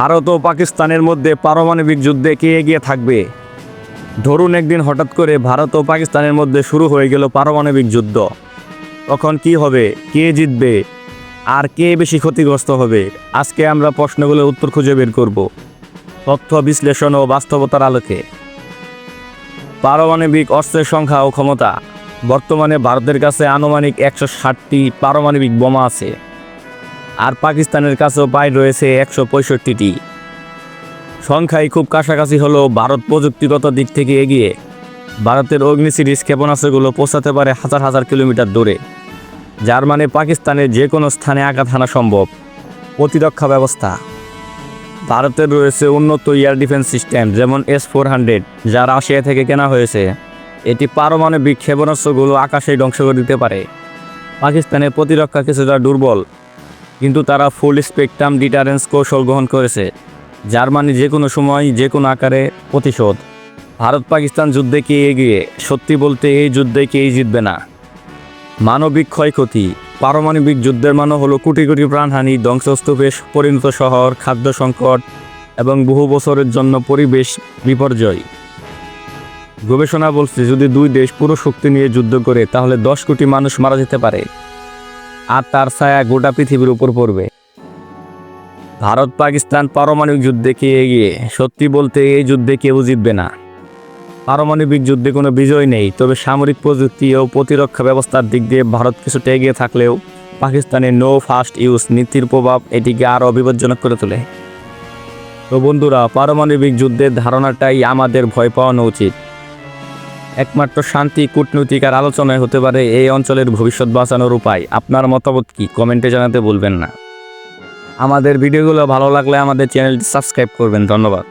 ভারত ও পাকিস্তানের মধ্যে পারমাণবিক যুদ্ধে কে এগিয়ে থাকবে? ধরুন একদিন হঠাৎ করে ভারত ও পাকিস্তানের মধ্যে শুরু হয়ে গেল পারমাণবিক যুদ্ধ। তখন কি হবে? কে জিতবে? আর কে বেশি ক্ষতিগ্রস্ত হবে? আজকে আমরা প্রশ্নগুলোর উত্তর খুঁজে বের করব। তথ্য, বিশ্লেষণ ও বাস্তবতার আলোকে। পারমাণবিক অস্ত্রের সংখ্যা ও ক্ষমতা। বর্তমানে ভারতের কাছে আনুমানিক একশো ষাটটি পারমাণবিক বোমা আছে। আর পাকিস্তানের কাছেও প্রায় রয়েছে একশো পঁয়ষট্টিটি। সংখ্যায় খুব কাছাকাছি হলেও ভারত প্রযুক্তিগত দিক থেকে এগিয়ে। ভারতের অগ্নি সিরিজ ক্ষেপণাস্ত্রগুলো পৌঁছাতে পারে হাজার হাজার কিলোমিটার দূরে। যার মানে পাকিস্তানের যে কোনো স্থানে আঘাত হানা সম্ভব। প্রতিরক্ষা ব্যবস্থা। ভারতের রয়েছে উন্নত এয়ার ডিফেন্স সিস্টেম, যেমন এস ফোর হান্ড্রেড, যা রাশিয়া থেকে কেনা হয়েছে। এটি পারমাণবিক ক্ষেপণাস্ত্রগুলো আকাশেই ধ্বংস করে দিতে পারে। পাকিস্তানের প্রতিরক্ষা কিছুটা দুর্বল। কিন্তু তারা ফুল স্পেকট্রাম ডিটারেন্স কৌশল গ্রহণ করেছে। যার মানে যে কোনো সময় যে কোনো আকারে প্রতিশোধ। ভারত পাকিস্তান যুদ্ধে কে এগিয়ে? সত্যি বলতে এই যুদ্ধে কেই জিতবে না। মানবিক ক্ষয়ক্ষতি। পারমাণবিক যুদ্ধের মানে হলো কোটি কোটি প্রাণহানি, ধ্বংসস্তূপে পরিণত শহর, খাদ্য সংকট এবং বহু বছরের জন্য পরিবেশ বিপর্যয়। গবেষণা বলছে যদি দুই দেশ পুরো শক্তি নিয়ে যুদ্ধ করে, তাহলে দশ কোটি মানুষ মারা যেতে পারে। আর তার ছায়া গোটা পৃথিবীর উপর পড়বে। ভারত পাকিস্তান পারমাণবিক যুদ্ধে কে এগিয়ে? সত্যি বলতে এই যুদ্ধে কেউ জিতবে না। পারমাণবিক যুদ্ধে কোনো বিজয় নেই, তবে সামরিক প্রযুক্তি ও প্রতিরক্ষা ব্যবস্থার দিক দিয়ে ভারত কিছুটা এগিয়ে থাকলেও পাকিস্তানের নো ফার্স্ট ইউজ নীতির প্রভাব এটিকে আরও বিপজ্জনক করে তোলে। তো বন্ধুরা, পারমাণবিক যুদ্ধের ধারণাটাই আমাদের ভয় পাওয়ানো উচিত। একমাত্র শান্তি, কূটনৈতিক আর আলোচনায় হতে পারে এই অঞ্চলের ভবিষ্যৎ বাঁচানোর উপায়। আপনার মতামত কি? কমেন্টে জানাতে বলবেন না। আমাদের ভিডিওগুলো ভালো লাগলে আমাদের চ্যানেলটি সাবস্ক্রাইব করবেন। ধন্যবাদ।